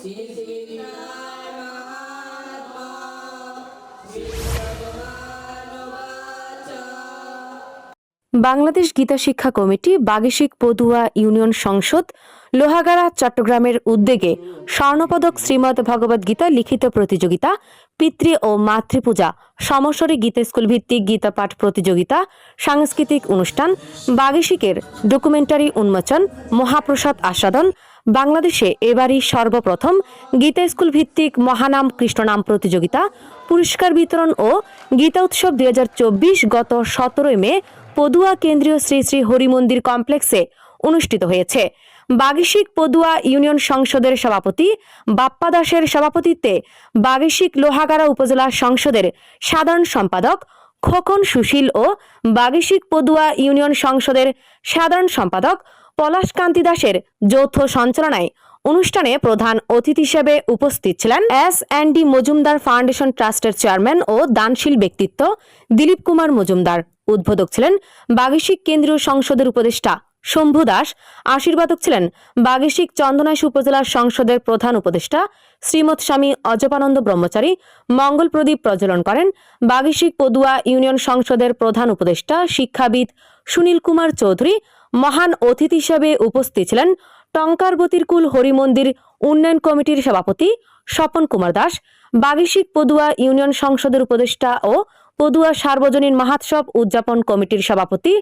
Sisina Bangladesh Gita শিক্ষা committee, বাগেশিক Padua union সংসদ, লোহাগাড়া, চট্টগ্রামের উদ্যোগে স্বর্ণপদক শ্রীমদ ভগবদ গীতা লিখিত প্রতিযোগিতা, পিতৃ ও মাতৃপূজা সমস্বরে গীতা স্কুল ভিত্তিক গীতা পাঠ প্রতিযোগিতা, সাংস্কৃতিক অনুষ্ঠান, বাগেশিকের ডকুমেন্টারি উন্মোচন, মহাপ্রসাদ আস্বাদন, বাংলাদেশে এবারই সর্বপ্রথম গীতা স্কুল ভিত্তিক মহানাম কৃষ্ণনাম প্রতিযোগিতা, পুরস্কার বিতরণ ও গীতা উৎসব দুই হাজার চব্বিশ গত সতেরোই মে পদুয়া কেন্দ্রীয় শ্রী শ্রী হরিমন্দির কমপ্লেক্সে অনুষ্ঠিত হয়েছে। বাগেশিক পদুয়া ইউনিয়ন সংসদের সভাপতি বাপ্পা দাসের সভাপতিত্বে বাগেশিক লোহাগাড়া উপজেলা সংসদের সাধারণ সম্পাদক খোকন সুশীল ও বাগেশিক পদুয়া ইউনিয়ন সংসদের সাধারণ সম্পাদক পলাশকান্তি দাসের যৌথ সঞ্চালনায় অনুষ্ঠানে প্রধান অতিথি হিসেবে উপস্থিত ছিলেন S and D Majumdar foundation ট্রাস্টের চেয়ারম্যান ও দানশীল ব্যক্তিত্ব দিলীপ কুমার মজুমদার। উদ্বোধক ছিলেন বাগেশিক কেন্দ্রীয় সংসদের উপদেষ্টা শম্ভু দাস। আশীর্বাদক ছিলেন বাগেশিক চন্দনাইশ উপজেলার সংসদের প্রধান উপদেষ্টা শ্রীমৎ স্বামী অজপানন্দ ব্রহ্মচারী। মঙ্গল প্রদীপ প্রজ্বলন করেন বাগেশিক পদুয়া ইউনিয়ন সংসদের প্রধান উপদেষ্টা শিক্ষাবিদ সুনীল কুমার চৌধুরী। মহান অতিথি হিসেবে উপস্থিত ছিলেন টঙ্কারবতীর কুল হরিমন্দির উন্নয়ন কমিটির সভাপতি স্বপন কুমার দাস, বাগেশিক পদুয়া ইউনিয়ন সংসদের উপদেষ্টা ও পদুয়া সার্বজনীন মাহাৎসব উদযাপন কমিটির সভাপতি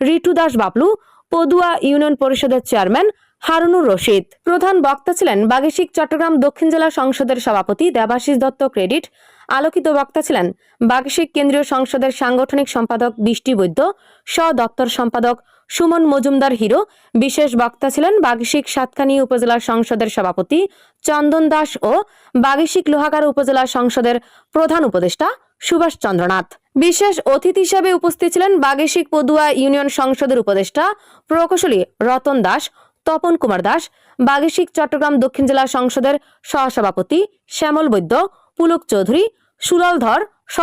রিটু দাস বাবলু, পদুয়া ইউনিয়ন পরিষদের চেয়ারম্যান হারুনুর রশিদ। প্রধান বক্তা ছিলেন বাগেশিক চট্টগ্রাম দক্ষিণ জেলা সংসদের সভাপতি দেবাশিস দত্ত ক্রেডিট আলোকিত বক্তা ছিলেন বাগেশিক কেন্দ্রীয় সংসদের সাংগঠনিক সম্পাদক বৃষ্টি বৈদ্য স দপ্তর সম্পাদক সুমন মজুমদার হিরো, বিশেষ বক্তা ছিলেন বাগেশিক সাতকানি উপজেলা সংসদের সভাপতি চন্দন দাস ও বাগেশিক লোহাগাড়া উপজেলা সংসদের প্রধান উপদেষ্টা সুভাষ চন্দ্রনাথ। বিশেষ অতিথি হিসেবে উপস্থিত ছিলেন বাগেশিক পদুয়া ইউনিয়ন সংসদের উপদেষ্টা প্রকৌশলী রতন দাস, তপন কুমার দাস, বাগেশিক চট্টগ্রাম দক্ষিণ জেলা সংসদের সহসভাপতি শ্যামল বৈদ্য পুলক চৌধুরী সুরল ধর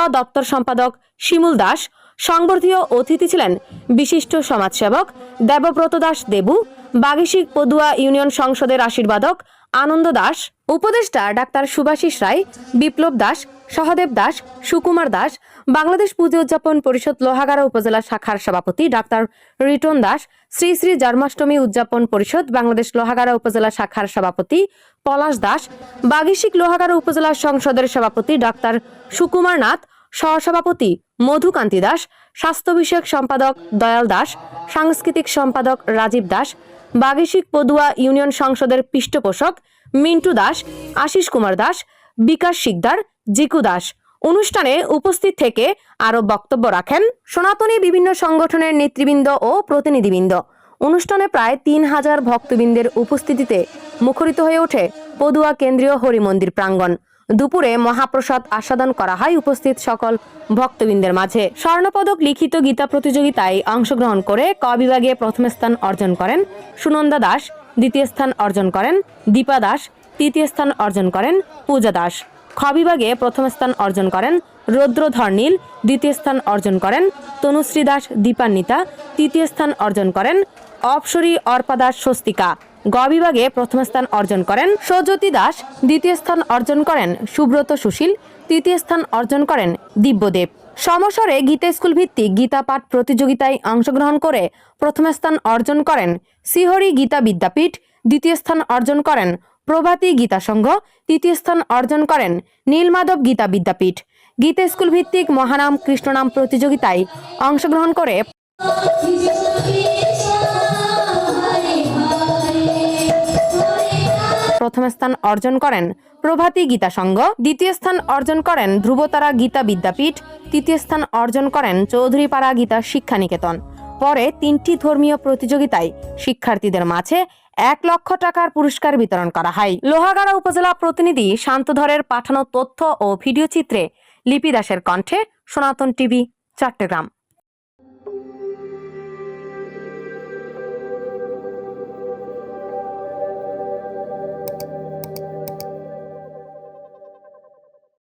দপ্তর সম্পাদক শিমুল দাস সংবর্ধীয় অতিথি ছিলেন বিশিষ্ট সমাজসেবক দেবব্রত দাস দেবু, বাগেশিক পদুয়া ইউনিয়ন সংসদের আশীর্বাদক আনন্দ দাস, উপদেষ্টা ডাক্তার সুভাষিস রায়, বিপ্লব দাস, সহদেব দাস, সুকুমার দাস, বাংলাদেশ পুজো উদযাপন পরিষদ লোহাগাড়া উপজেলা শাখার সভাপতি ডাক্তার রিটন দাস, শ্রী শ্রী জন্মাষ্টমী উদযাপন পরিষদ বাংলাদেশ লোহাগাড়া উপজেলা শাখার সভাপতি পলাশ দাস, বাগেশিক লোহাগাড়া উপজেলা সংসদের সভাপতি ডাক্তার সুকুমার নাথ সহসভাপতি মধুকান্তি দাস, স্বাস্থ্য বিষয়ক সম্পাদক দয়াল দাস, সাংস্কৃতিক সম্পাদক রাজীব দাস, বাগেশিক পদুয়া ইউনিয়ন সংসদের পৃষ্ঠপোষক মিন্টু দাস, আশিস কুমার দাস, বিকাশ শিকদার, জিকু দাস। অনুষ্ঠানে উপস্থিত থেকে আরও বক্তব্য রাখেন সনাতনী বিভিন্ন সংগঠনের নেতৃবৃন্দ ও প্রতিনিধিবৃন্দ। অনুষ্ঠানে প্রায় তিন হাজার ভক্তবৃন্দের উপস্থিতিতে মুখরিত হয়ে ওঠে পদুয়া কেন্দ্রীয় হরিমন্দির প্রাঙ্গণ। দুপুরে মহাপ্রসাদ আস্বাদন করা হয় উপস্থিত সকল ভক্তবৃন্দের মাঝে। স্বর্ণপদক লিখিত গীতা প্রতিযোগিতায় অংশগ্রহণ করে ক বিভাগে প্রথম স্থান অর্জন করেন সুনন্দা দাস, দ্বিতীয় স্থান অর্জন করেন দীপা দাস, তৃতীয় স্থান অর্জন করেন পূজা দাস। খ বিভাগে প্রথম স্থান অর্জন করেন রৌদ্রধর নীল, দ্বিতীয় স্থান অর্জন করেন তনুশ্রী দাস, দীপান্বিতা, তৃতীয় স্থান অর্জন করেন অপসরী অর্পা দাস স্বস্তিকা। গ বিভাগে প্রথম স্থান অর্জন করেন সৌজ্যোতি দাস, দ্বিতীয় স্থান অর্জন করেন সুব্রত সুশীল, তৃতীয় স্থান অর্জন করেন দিব্যদেব। সমস্বরে গীতা স্কুল ভিত্তিক গীতা পাঠ প্রতিযোগিতায় অংশগ্রহণ করে প্রথম স্থান অর্জন করেন সিহরি গীতা বিদ্যাপীঠ, দ্বিতীয় স্থান অর্জন করেন প্রভাতী গীতা সংঘ, তৃতীয় স্থান অর্জন করেন নীলমাধব গীতা বিদ্যাপীঠ। গীতা স্কুল ভিত্তিক মহানাম কৃষ্ণনাম প্রতিযোগিতায় অংশগ্রহণ করে প্রথম স্থান অর্জন করেন প্রভাতী গীতা সংঘ, দ্বিতীয় স্থান অর্জন করেন ধ্রুবতারা গীতা বিদ্যাপীঠ, তৃতীয় স্থান অর্জন করেন চৌধুরীপাড়া গীতা শিক্ষা নিকেতন পরে তিনটি ধর্মীয় প্রতিযোগিতায় শিক্ষার্থীদের মাঝে এক লক্ষ টাকার পুরস্কার বিতরণ করা হয়। লোহাগাড়া উপজেলা প্রতিনিধি শান্তধরের পাঠানো তথ্য ও ভিডিও চিত্রে লিপি দাসের কণ্ঠে সনাতন টিভি চট্টগ্রাম